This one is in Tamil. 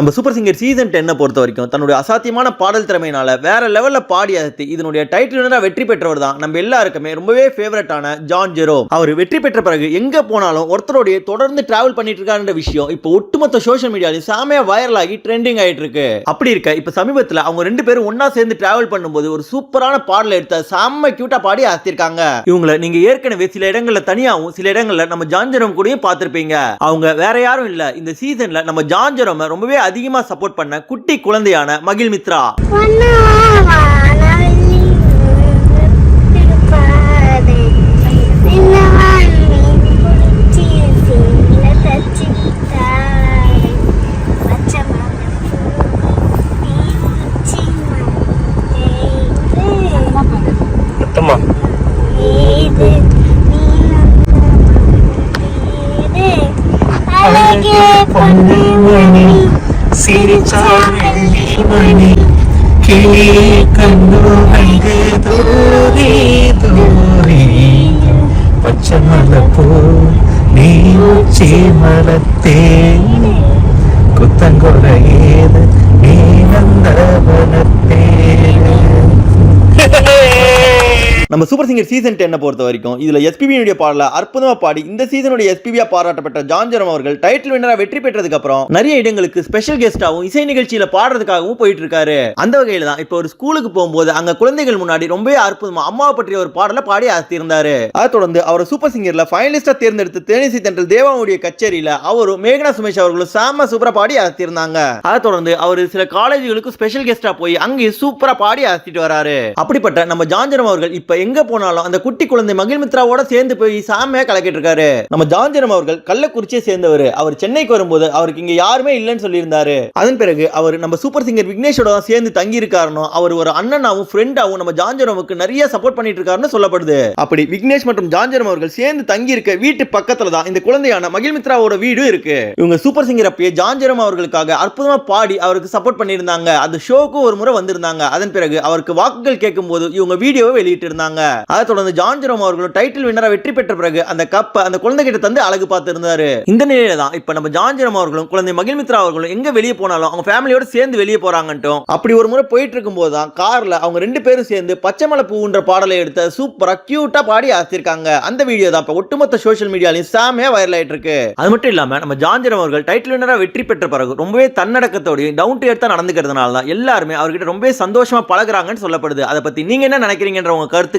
நம்ம சூப்பர் சிங்கர் சீசன் டென்னை பொறுத்த வரைக்கும் தன்னுடைய அசாத்தியமான பாடல் திறமையினால வேற லெவலில் பாடி அசத்தி இதனுடைய டைட்டில் வெற்றி பெற்றவர் தான். நம்ம எல்லாருக்குமே ரொம்பவே ஃபேவரட்டான ஜான் ஜெரோ அவர் வெற்றி பெற்ற பிறகு எங்க போனாலும் ஒருத்தருடைய தொடர்ந்து டிராவல் பண்ணிட்டு இருக்காருன்ற விஷயம் இப்போ ஒட்டுமொத்த சோஷியல் மீடியாவில் செமையா வைரல் ஆகி ட்ரெண்டிங் ஆயிட்டு இருக்கு. அப்படி இருக்க இப்ப சமீபத்துல அவங்க ரெண்டு பேரும் ஒன்னா சேர்ந்து டிராவல் பண்ணும்போது ஒரு சூப்பரான பாடல் எடுத்த செம்ம கியூட்டா பாடி அசத்திருக்காங்க. இவங்கள நீங்க ஏற்கனவே சில இடங்கள்ல தனியாவும் சில இடங்கள்ல நம்ம ஜான்ஜரம் கூடயும் பார்த்துருப்பீங்க. அவங்க வேற யாரும் இல்ல இந்த சீசன்ல நம்ம ஜான்ஜரம் ரொம்பவே அதிகமா சப்போர்ட் பண்ண குட்டி குழந்தையான மகிழ் மித்ரா. அழகே பொன்னிமணி മണി കിളിക്കണ്ണു ദൂരെ ദൂരെ പച്ചമലപ്പൂ നീ ചീമലത്തേ കുത്തങ്കൊടയേത് നീ നന്ദവനത്തേ நம்ம சூப்பர் சிங்கர் சீசன் டென்னை பொறுத்த வரைக்கும் இதுல எஸ்பிபியுடைய பாடல அற்புதமாக பாடி இந்த சீசனுடைய எஸ்பிபியா பாராட்டப்பட்ட ஜான்ஜரம் அவர்கள் டைட்டில் வின்னராக வெற்றி பெற்றதுக்கு அப்புறம் நிறைய இடங்களுக்கு ஸ்பெஷல் கெஸ்ட்டாகவும் இசை நிகழ்ச்சியில் பாடுறதுக்காகவும் போயிட்டு இருக்காரு. அந்த வகையில தான் இப்போ ஒரு ஸ்கூலுக்கு போகும்போது அங்கே குழந்தைகள் முன்னாடி ரொம்பவே அற்புதமா அம்மாவை பற்றிய ஒரு பாடலை பாடி ஆசியிருந்தாரு அதை தொடர்ந்து அவர் சூப்பர் சிங்கர்ல ஃபைனலிஸ்டா தேர்ந்தெடுத்து தேனிசி தென்றல் தேவாவுடைய கச்சேரியில அவரும் மேகனா சுமேஷ் அவர்களும் செம்ம சூப்பரா பாடி ஆசித்திருந்தாங்க. அதை தொடர்ந்து அவர் சில காலேஜுகளுக்கும் ஸ்பெஷல் கெஸ்டா போய் அங்கேயும் சூப்பரா பாடி ஆசிட்டு வராரு. அப்படிப்பட்ட நம்ம ஜான்ஜரம் அவர்கள் இப்ப எங்கே போனாலும் அந்த குட்டி குழந்தை மகிழ்மித்ராவோட சேர்ந்து போய் சாமியாக கலக்கிட்டு இருக்காரு நம்ம ஜான்ஜரம் அவர்கள் கள்ளக்குறிச்சியை சேர்ந்தவர். அவர் சென்னைக்கு வரும்போது அவருக்கு இங்கே யாருமே இல்லைன்னு சொல்லியிருந்தாரு. அதன் பிறகு அவர் நம்ம சூப்பர் சிங்கர் விக்னேஷோட தான் சேர்ந்து தங்கி இருக்காருனோ அவர் ஒரு அண்ணனாவும் ஃப்ரெண்டாவும் நம்ம ஜான்ஜரமுக்கு நிறைய சப்போர்ட் பண்ணிட்டு இருக்காருன்னு சொல்லப்படுது. அப்படி விக்னேஷ் மற்றும் ஜான்ஜரம் அவர்கள் சேர்ந்து தங்கி இருக்க வீட்டு பக்கத்துல தான் இந்த குழந்தையான மகிழ்மித்ராவோட வீடு இருக்கு. இவங்க சூப்பர் சிங்கர் அப்பயே ஜான்ஜரம் அவர்களுக்காக அற்புதமா பாடி அவருக்கு சப்போர்ட் பண்ணியிருந்தாங்க. அந்த ஷோக்கு ஒரு முறை வந்திருந்தாங்க. அதன் பிறகு அவருக்கு வாக்குகள் கேட்கும்போது இவங்க வீடியோவை வெளியிட்டு இருந்தாங்க அதை தொடர்ந்து ஜான்ஜரம் அவர்களும் டைட்டில் வின்னரா வெற்றி பெற்ற பிறகு அந்த கப்பை அந்த குழந்தை கிட்ட தந்து அழகு பார்த்து இருந்தாரு இந்த நிலையில தான் இப்ப நம்ம ஜான்ஜரம் அவர்களும் குழந்தை மகிழ் மித்ரா அவர்களும் எங்க வெளியே போனாலும் அவங்க ஃபேமிலியோட சேர்ந்து வெளியே போறாங்கட்டும் அப்படி ஒரு முறை போயிட்டு இருக்கும்போது தான் கார்ல அவங்க ரெண்டு பேரும் சேர்ந்து பச்சை மலை பூன்ற பாடலை எடுத்த சூப்பரா கியூட்டா பாடி ஆசிருக்காங்க அந்த வீடியோ தான் இப்ப ஒட்டுமொத்த சோஷியல் மீடியாலையும் சாமே வைரல் ஆயிட்டு இருக்கு. அது மட்டும் இல்லாம நம்ம ஜான்ஜரம் அவர்கள் டைட்டில் வினரா வெற்றி பெற்ற பிறகு ரொம்பவே தன்னடக்கத்தோடையும் டவுன் டு எர்த்தா நடந்துக்கிறதுனால தான் எல்லாருமே அவர்கிட்ட ரொம்பவே சந்தோஷமா பழகுறாங்கன்னு சொல்லப்படுது. அதை பத்தி நீங்க என்ன நினைக்கிறீங்கன்ற உங்க கருத்து